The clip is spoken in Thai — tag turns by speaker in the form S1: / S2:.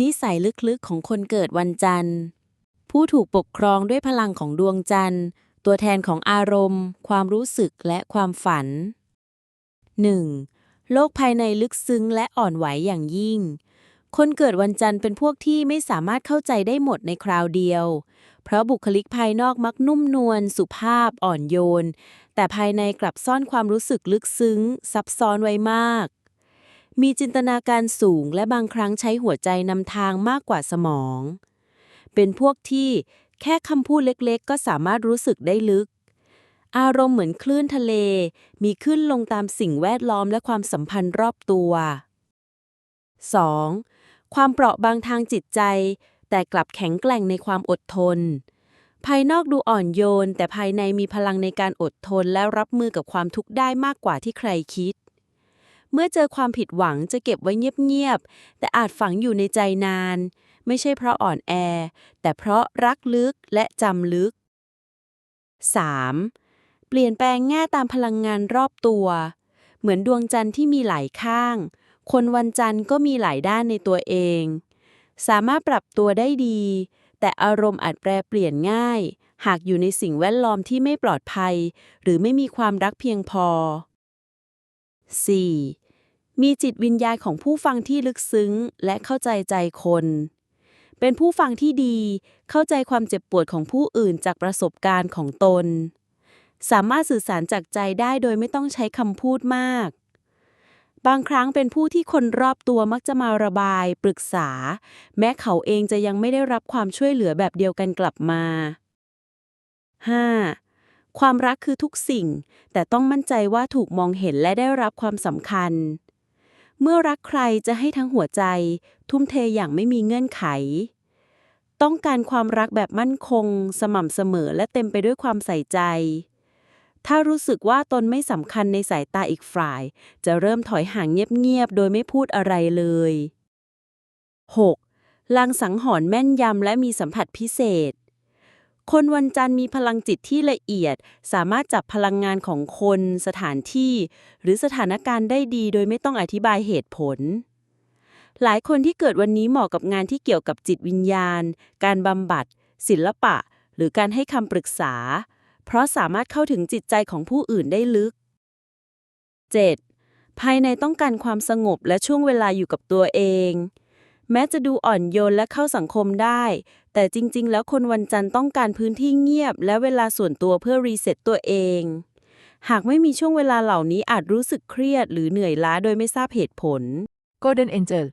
S1: นิสัยลึกๆของคนเกิดวันจันทร์ ผู้ถูกปกครองด้วยพลังของดวงจันทร์ ตัวแทนของอารมณ์ ความรู้สึกและความฝัน 1. โลกภายในลึกซึ้งและอ่อนไหวอย่างยิ่ง คนเกิดวันจันทร์เป็นพวกที่ไม่สามารถเข้าใจได้หมดในคราวเดียว เพราะบุคลิกภายนอกมักนุ่มนวลสุภาพอ่อนโยน แต่ภายในกลับซ่อนความรู้สึกลึกซึ้ง ซับซ้อนไว้มาก มีจินตนาการสูงและบางครั้งใช้หัวใจนำทางมากกว่าสมอง เป็นพวกที่แค่คำพูดเล็กๆ ก็สามารถรู้สึกได้ลึก อารมณ์เหมือนคลื่นทะเล มีขึ้นลงตามสิ่งแวดล้อมและความสัมพันธ์รอบตัว 2. ความเปราะบางทางจิตใจ แต่กลับแข็งแกร่งในความอดทน ภายนอกดูอ่อนโยน แต่ภายในมีพลังในการอดทนและรับมือกับความทุกข์ได้มากกว่าที่ใครคิด เมื่อเจอความผิดหวังจะเก็บไว้เงียบๆ แต่อาจฝังอยู่ในใจนาน ไม่ใช่เพราะอ่อนแอ แต่เพราะรักลึกและจำลึก 3. เปลี่ยนแปลงแง่ตามพลังงานรอบตัว เหมือนดวงจันทร์ที่มีหลายข้าง คนวันจันทร์ก็มีหลายด้านในตัวเอง สามารถปรับตัวได้ดี แต่อารมณ์อาจแปรเปลี่ยนง่าย หากอยู่ในสิ่งแวดล้อมที่ไม่ปลอดภัย หรือไม่มีความรักเพียงพอ 4. มีจิตวิญญาณของผู้ฟังที่ลึกซึ้ง และเข้าใจใจคน เป็นผู้ฟังที่ดี เข้าใจความเจ็บปวดของผู้อื่นจากประสบการณ์ของตน สามารถสื่อสารจากใจได้โดยไม่ต้องใช้คำพูดมาก บางครั้งเป็นผู้ที่คนรอบตัวมักจะมาระบาย ปรึกษา แม้เขาเองจะยังไม่ได้รับความช่วยเหลือแบบเดียวกันกลับมา 5. ความรักคือทุกสิ่ง แต่ต้องมั่นใจว่าถูกมองเห็นและได้รับความสำคัญ เมื่อรักใครจะให้ทั้งหัวใจ ทุ่มเทอย่างไม่มีเงื่อนไข ต้องการความรักแบบมั่นคง สม่ำเสมอและเต็มไปด้วยความใส่ใจ ถ้ารู้สึกว่าตนไม่สำคัญในสายตาอีกฝ่าย จะเริ่มถอยห่างเงียบๆ โดยไม่พูดอะไรเลย 6. ลางสังหรณ์แม่นยำและมีสัมผัสพิเศษ คนวันจันทร์มีพลังจิตที่ละเอียด สามารถจับพลังงานของคน สถานที่ หรือสถานการณ์ได้ดีโดยไม่ต้องอธิบายเหตุผล หลายคนที่เกิดวันนี้เหมาะกับงานที่เกี่ยวกับจิตวิญญาณ การบำบัด ศิลปะ หรือการให้คำปรึกษา เพราะสามารถเข้าถึงจิตใจของผู้อื่นได้ลึก 7. ภายในต้องการความสงบและช่วงเวลาอยู่กับตัวเอง แม้จะดูอ่อนโยนและเข้าสังคมได้ แต่จริงๆ แล้วคนวันจันทร์ต้องการพื้นที่เงียบ และเวลาส่วนตัวเพื่อรีเซ็ตตัวเอง หากไม่มีช่วงเวลาเหล่านี้อาจรู้สึกเครียด หรือเหนื่อยล้าโดยไม่ทราบเหตุผล
S2: Golden Angel